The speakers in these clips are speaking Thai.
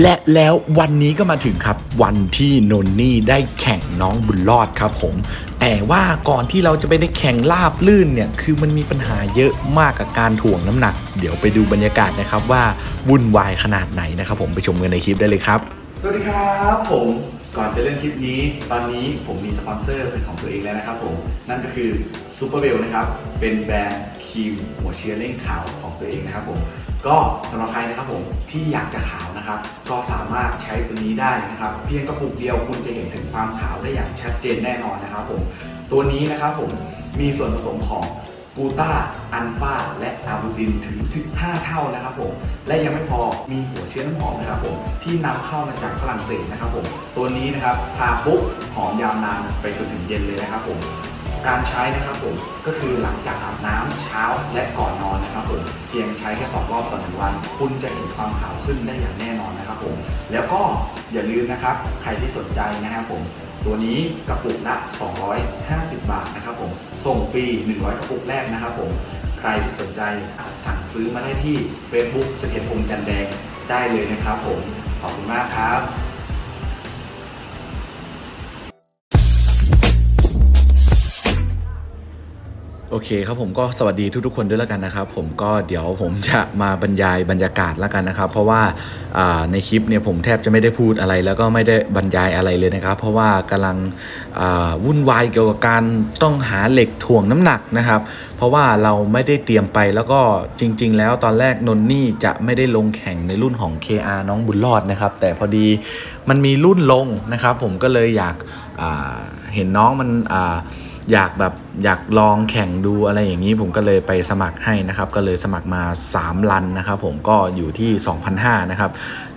และแล้ววันนี้ก็มาถึงครับวันที่นนนี่ได้แข่งน้องบุญรอดครับผม แต่ว่าก่อนที่เราจะไปได้แข่งลาบลื่นเนี่ย คือมันมีปัญหาเยอะมากกับการถ่วงน้ำหนัก เดี๋ยวไปดูบรรยากาศนะครับว่าวุ่นวายขนาดไหนนะครับผมไปชมกันในคลิปได้เลยครับ สวัสดีครับผม ก่อนจะเริ่มคลิปนี้ ตอนนี้ผมมีสปอนเซอร์เป็นของตัวเองแล้วนะครับผม นั่นก็คือ Super w e l l นะครับ เป็นแบรนด์ครีมหัวเชื้อเร่งขาวของตัวเองนะครับผม ก็สำหรับใครนะครับผมที่อยากจะขาวนะครับ ก็สามารถใช้ตัวนี้ได้นะครับ เพียงกระปุกเดียวคุณจะเห็นถึงความขาวได้อย่างชัดเจนแน่นอนนะครับผม ตัวนี้นะครับผมมีส่วนผสมของ กูต้า อันฟา และอาบูตินถึง 15 เท่านะครับผม และยังไม่พอ มีหัวเชื้อน้ำหอมนะครับผม ที่นำเข้ามาจากฝรั่งเศสนะครับผม ตัวนี้นะครับทาปุ๊บหอมยาวนานไปจนถึงเย็นเลยนะครับผม การใช้นะครับผม ก็คือหลังจากอาบน้ำเช้าและก่อนนอนนะครับผม เพียงใช้แค่ 2 รอบต่อหนึ่งวัน คุณจะเห็นความขาวขึ้นได้อย่างแน่นอนนะครับผม แล้วก็อย่าลืมนะครับ ใครที่สนใจนะครับผม ตัวนี้กระปุกละ 250 บาทนะครับผม ส่งฟรี 100 กระปุกแรกนะครับผม ใครที่สนใจสั่งซื้อมาได้ที่ Facebook สเก็ตพงษ์จันแดงได้เลยนะครับผม ขอบคุณมากครับ โอเคครับผมก็สวัสดีทุกๆคนด้วยแล้วกันนะครับ ผมก็เดี๋ยวผมจะมาบรรยายบรรยากาศแล้วกันนะครับ เพราะว่าในคลิปเนี่ยผมแทบจะไม่ได้พูดอะไร แล้วก็ไม่ได้บรรยายอะไรเลยนะครับ เพราะว่ากำลังวุ่นวายเกี่ยวกับการต้องหาเหล็กถ่วงน้ำหนักนะครับ เพราะว่าเราไม่ได้เตรียมไปแล้วก็จริง ๆ แล้วตอนแรกนนนี่จะไม่ได้ลงแข่งในรุ่นของ KR น้องบุญรอดนะครับ แต่พอดีมันมีรุ่นลงนะครับ ผมก็เลยอยากเห็นน้องมันอ่า อยากแบบอยากลองแข่งดูอะไรอย่างนี้ผมก็เลยไปสมัครให้นะครับ ก็เลยสมัครมา 3 ลันนะครับ ผมก็อยู่ที่ 2,500นะครับ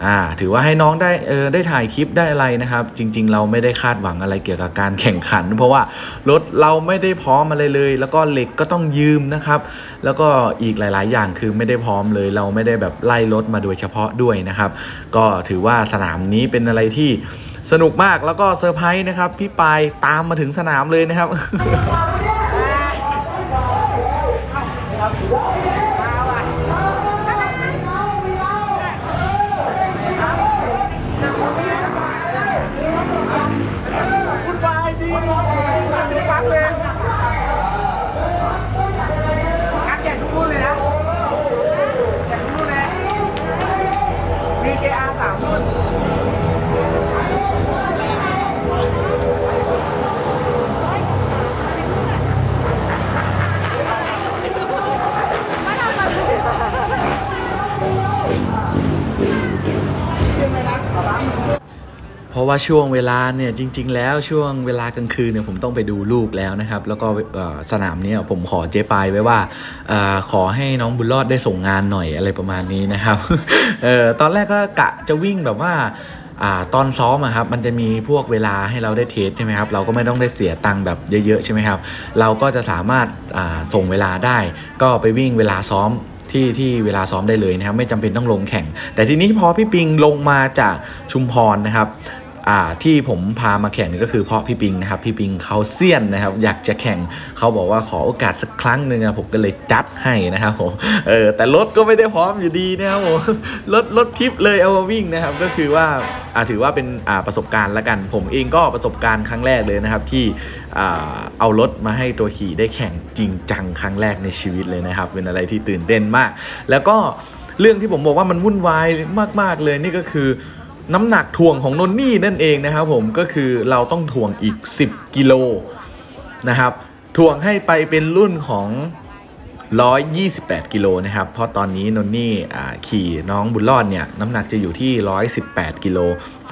อ่าถือว่าให้น้องได้เออได้ถ่ายคลิปได้อะไรนะครับ จริง ๆ เราไม่ได้คาดหวังอะไรเกี่ยวกับการแข่งขัน เพราะว่ารถเราไม่ได้พร้อมอะไรเลย แล้วก็เหล็กก็ต้องยืมนะครับ แล้วก็อีกหลาย ๆ อย่างคือไม่ได้พร้อมเลย เราไม่ได้แบบไล่รถมาโดยเฉพาะด้วยนะครับ ก็ถือว่าสนามนี้เป็นอะไรที่ สนุกมากแล้วก็เซอร์ไพรส์นะครับ พี่ปายตามมาถึงสนามเลยนะครับ ราะว่าช่วงเวลาเนี่ยจริง ๆ แล้วช่วงเวลากลางคืนเนี่ยผมต้องไปดูลูกแล้วนะครับ แล้วก็สนามเนี้ผมขอเจ๊ปายไว้ว่าอขอให้น้องบุญรอดได้ส่งงานหน่อยอะไรประมาณนี้นะครับออตอนแรกก็กะจะวิ่งแบบว่าอตอนซ้อมอะครับมันจะมีพวกเวลาให้เราได้เทสใช่ไหมครับเราก็ไม่ต้องได้เสียตังค์แบบเยอะๆใช่ไหมครับเราก็จะสามารถส่งเวลาได้ ก็ไปวิ่งเวลาซ้อมที่ที่เวลาซ้อมได้เลยนะครับไม่จำเป็นต้องลงแข่ง แต่ทีนี้พอพี่ปิงลงมาจากชุมพรนะครับ อ่าที่ผมพามาแข่งนี่ก็คือเพราะพี่ปิงนะครับพี่ปิงเขาเซียนนะครับ อยากจะแข่งเขาบอกว่าขอโอกาสสักครั้งหนึ่งอะผมก็เลยจัดให้นะครับผมเออแต่รถก็ไม่ได้พร้อมอยู่ดีนะครับผมรถรถทิปเลยเอามาวิ่งนะครับ ก็คือว่าอ่าถือว่าเป็นอ่าประสบการณ์ละกัน ผมเองก็ประสบการณ์ครั้งแรกเลยนะครับ ที่อ่าเอารถมาให้ตัวขี่ได้แข่งจริงจังครั้งแรกในชีวิตเลยนะครับ เป็นอะไรที่ตื่นเต้นมาก แล้วก็เรื่องที่ผมบอกว่ามันวุ่นวายมาก ๆเลยนี่ก็คือ น้ำหนักถ่วงของนนนี่นั่นเองนะครับผมก็คือเราต้องถ่วงอีก 10 กิโลนะครับถ่วงให้ไปเป็นรุ่นของ 128 กิโลนะครับ เพราะตอนนี้นนนี่ขี่น้องบุญรอดเนี่ยน้ำหนักจะอยู่ที่ 118 กิโล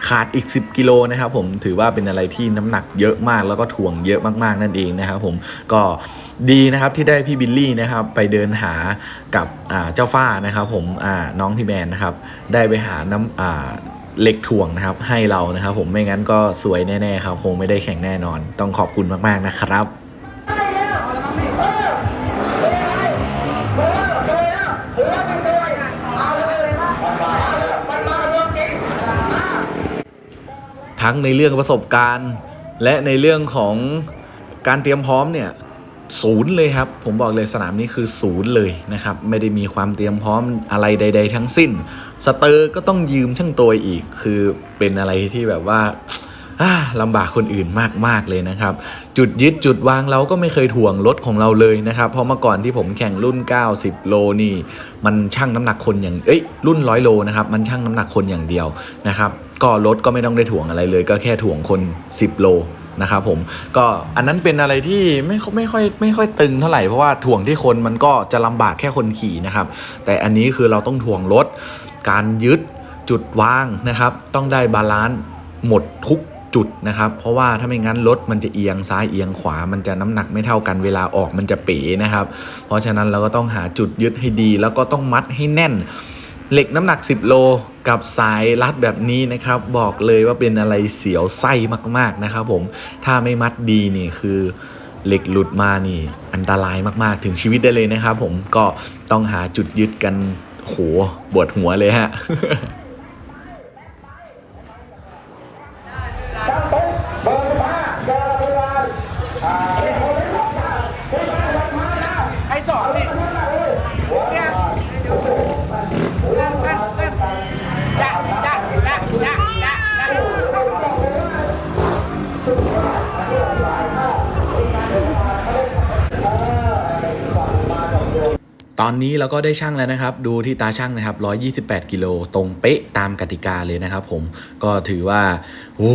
ขาดอีก 10 กิโลนะครับผมถือว่าเป็นอะไรที่น้ำหนักเยอะมากแล้วก็ถ่วงเยอะมากๆนั่นเองนะครับผมก็ดีนะครับที่ได้พี่บิลลี่นะครับไปเดินหากับเจ้าฟ้านะครับผมน้องพี่แมนนะครับได้ไปหาน้ำ เหล็กถ่วงนะครับ ให้เรานะครับ ผมไม่งั้นก็สวยแน่ๆครับคงไม่ได้แข่งแน่นอน ต้องขอบคุณมากๆนะครับทั้งในเรื่องประสบการณ์ และในเรื่องของการเตรียมพร้อมเนี่ยศูนย์เลยครับ ผมบอกเลยสนามนี้คือศูนย์เลยนะครับ ไม่ได้มีความเตรียมพร้อมอะไรใด ๆ ทั้งสิ้น สเตอร์ก็ต้องยืมช่างตัวอีก คือเป็นอะไรที่แบบว่าลำบากคนอื่นมาก ๆ เลยนะครับ จุดยึดจุดวางเราก็ไม่เคยถ่วงรถของเราเลยนะครับ เพราะเมื่อก่อนที่ผมแข่งรุ่น 90 โลนี่ มันชั่งน้ำหนักคนอย่างเอ้ยรุ่น100โลนะครับมันชั่งน้ำหนักคนอย่างเดียวนะครับก็รถก็ไม่ต้องได้ถ่วงอะไรเลย ก็แค่ถ่วงคน 10 โลนะครับผมก็อันนั้นเป็นอะไรที่ไม่ค่อยไม่ค่อยไม่ค่อยตึงเท่าไหร่เพราะว่าถ่วงที่คนมันก็จะลำบากแค่คนขี่นะครับแต่อันนี้คือเราต้องถ่วงรถ การยึดจุดวางนะครับ ต้องได้บาลานซ์หมดทุกจุดนะครับ เพราะว่าถ้าไม่งั้นรถมันจะเอียงซ้ายเอียงขวา มันจะน้ำหนักไม่เท่ากันเวลาออกมันจะเป๋นะครับ เพราะฉะนั้นเราก็ต้องหาจุดยึดให้ดี แล้วก็ต้องมัดให้แน่น เหล็กน้ำหนัก 10 โลกับสายรัดแบบนี้นะครับ บอกเลยว่าเป็นอะไรเสียวไส้มากๆนะครับ ผมถ้าไม่มัดดีนี่คือเหล็กหลุดมานี่อันตรายมากๆถึงชีวิตได้เลยนะครับ ผมก็ต้องหาจุดยึดกัน โหปวดหัวเลยฮะ ตอนนี้เราก็ได้ช่างแล้วนะครับ ดูที่ตาช่างนะครับ 128 กิโลตรงเป๊ะตามกติกาเลยนะครับผมก็ถือว่าโอ้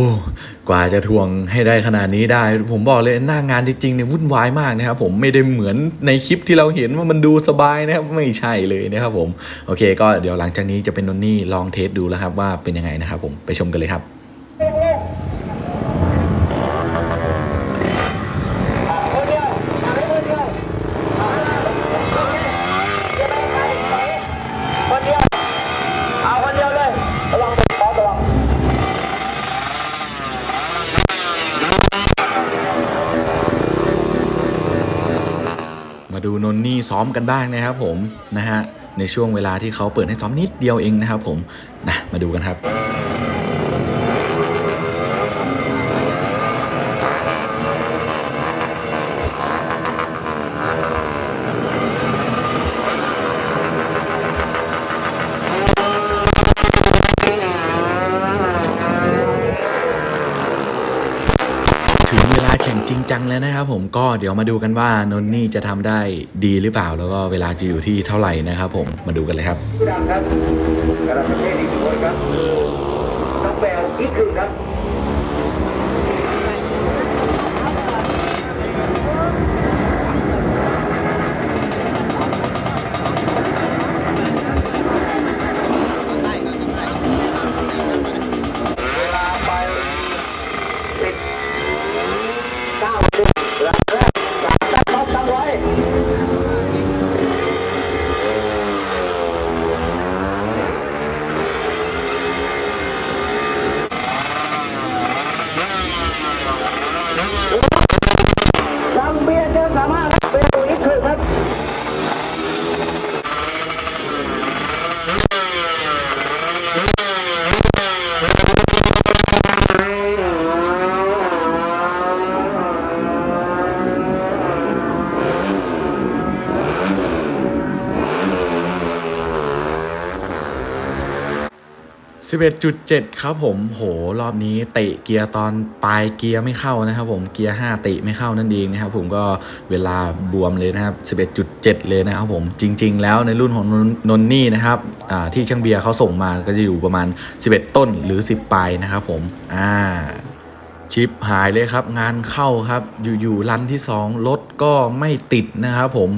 กว่าจะทวงให้ได้ขนาดนี้ได้ ผมบอกเลยหน้างานจริงๆเนี่ยวุ่นวายมากนะครับผมไม่ได้เหมือนในคลิปที่เราเห็นว่ามันดูสบายนะครับไม่ใช่เลยนะครับผมโอเค ก็เดี๋ยวหลังจากนี้จะเป็นนนนี่ลองเทสดูแล้วครับว่าเป็นยังไงนะครับผมไปชมกันเลยครับ คนเดียวเอาให้คนเดียวคนเดียวเอาคนเดียวเลยระวังขอระวัง มาดูนนนี่ซ้อมกันบ้างนะครับผมนะฮะในช่วงเวลาที่เขาเปิดให้ซ้อมนิดเดียวเองนะครับผมนะมาดูกันครับ ถึงเวลาแข่ง จริงจังแล้วนะครับผมก็เดี๋ยวมาดูกันว่านนนี่จะทำได้ดีหรือเปล่า แล้วก็เวลาจะอยู่ที่เท่าไหร่นะครับผมมาดูกันเลยครับผู้ดังครับระดับประเทศอีกคนครับน้องแบลอีกครึ่งครับ เวลาไปสิบเก้าสิบหลังแรกสามแต้มตั้งไว้ สังเบียร์เดินสามารถเป็นตัวอีกครึ่งครับ 11.7 ครับผมโหรอบนี้เตะเกียร์ตอนปลายเกียร์ไม่เข้านะครับผมเกียร์ 5 เตะไม่เข้านั่นเองนะครับผมก็เวลาบวมเลยนะครับ 11.7 เลยนะครับผมจริง ๆ แล้วในรุ่นของนนนี่นะครับที่ช่างเบียร์เขาส่งมาก็จะอยู่ประมาณ 11 ต้นหรือ 10 ปลายนะครับผมอ่าชิปหายเลยครับ งานเข้าครับอยู่ๆรันที่ 2 รถก็ไม่ติดนะครับผม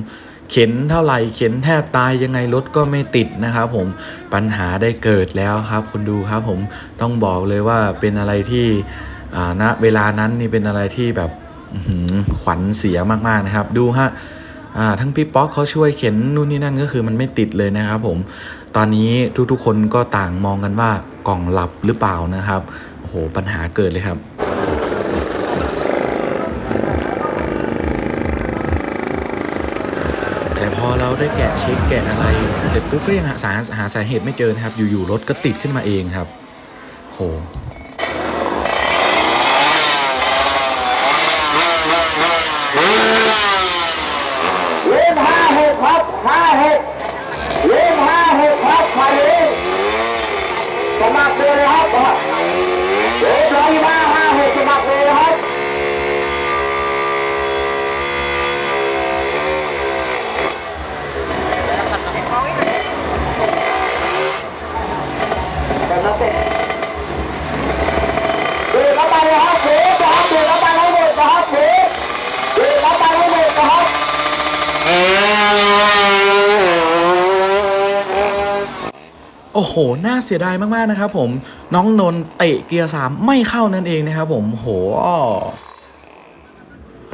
เข็นเท่าไหร่เข็นแทบตายยังไงรถก็ไม่ติดนะครับผมปัญหาได้เกิดแล้วครับคุณดูครับผมต้องบอกเลยว่าเป็นอะไรที่อ่าณเวลานั้นนี่เป็นอะไรที่แบบขวัญเสียมากๆนะครับ ดูฮะอ่าทั้งพี่ป๊อกเขาช่วยเข็นนู่นนี่นั่นก็คือมันไม่ติดเลยนะครับผมตอนนี้ทุกๆคนก็ต่างมองกันว่ากล่องหลับหรือเปล่านะครับโอ้โหปัญหาเกิดเลยครับ ได้แกะเช็คแกะอะไร เสร็จปุ๊บก็ยังหาสาหาสาเหตุไม่เจอนะครับ อยู่ๆรถก็ติดขึ้นมาเองครับ โห เลขห้าหกครับห้าหกเลขห้าหกครับหมายเลข เลยนะครับเรียบร้อยมาห้าหกสมัครเลยนะครับ แต่ละเสร็จเดินเข้าไปนะครับเดินนะครับเดินเข้าไปให้หมดนะครับเดินเดินเข้าไปให้หมดนะครับ โอ้โห น่าเสียดายมากๆนะครับผม น้องนนเตะเกียร์สามไม่เข้านั่นเองนะครับผมโห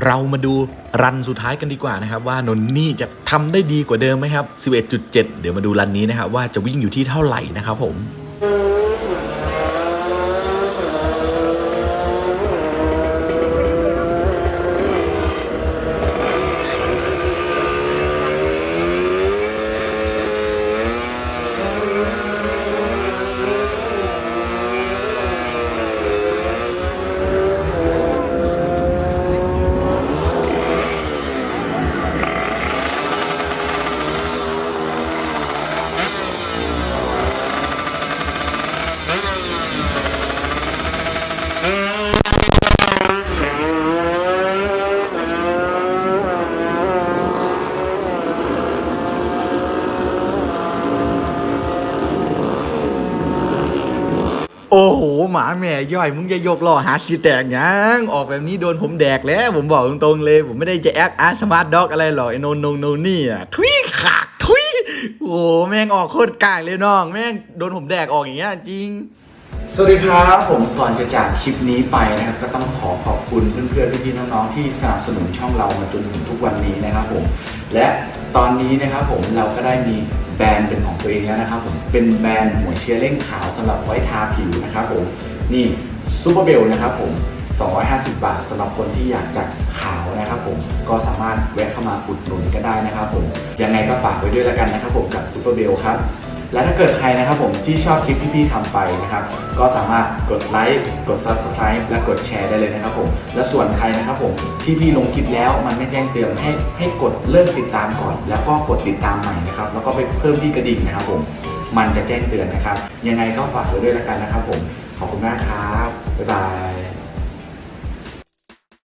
เรามาดูรันสุดท้ายกันดีกว่านะครับ ว่านนนี่จะทำได้ดีกว่าเดิมไหมครับ 11.7 เดี๋ยวมาดูรันนี้นะครับว่าจะวิ่งอยู่ที่เท่าไหร่นะครับผม โอ้โหหมาแม่ย่อยมึงจะยกล้อหาสีแตกยังออกแบบนี้โดนผมแดกแล้ว ผมบอกตรงๆเลย ผมไม่ได้จะแอคอาร์สมาร์ทด็อกอะไรหรอกไอ้โนนนนโนนี่อะทุยขากทุยโอ้โหแม่งออกโคตรกากเลยน้อง แม่งโดนผมแดกออกอย่างเงี้ยจริง สวัสดีครับผมก่อนจะจากคลิปนี้ไปนะครับก็ต้องขอขอบคุณเพื่อนๆพี่ๆน้องๆที่สนับสนุนช่องเรามาจนถึงทุกวันนี้นะครับผมและตอนนี้นะครับผมเราก็ได้มี แบรนด์เป็นของตัวเองแล้วนะครับผมเป็นแบรนด์หัวเชียร์เล่งขาวสำหรับไว้ทาผิวนะครับผมนี่ซูเปอร์เบลนะครับผม 250 บาทสำหรับคนที่อยากจะขาวนะครับผมก็สามารถแวะเข้ามาอุดหนุนก็ได้นะครับผมยังไงก็ฝากไว้ด้วยแล้วกันนะครับผมกับซูเปอร์เบลครับ และถ้าเกิดใครนะครับผมที่ชอบคลิปที่พี่ทำไปนะครับ ก็สามารถกดไลค์กด Subscribe และกดแชร์ได้เลยนะครับผมและส่วนใครนะครับผมที่พี่ลงคลิปแล้วมันไม่แจ้งเตือนให้ให้กดเริ่มติดตามก่อน แล้วก็กดติดตามใหม่นะครับแล้วก็ไปเพิ่มที่กระดิ่งนะครับผมมันจะแจ้งเตือนนะครับ ยังไงก็ฝากไว้ด้วยล้วกันนะครับผมขอบคุณมากครับบ๊ายบาย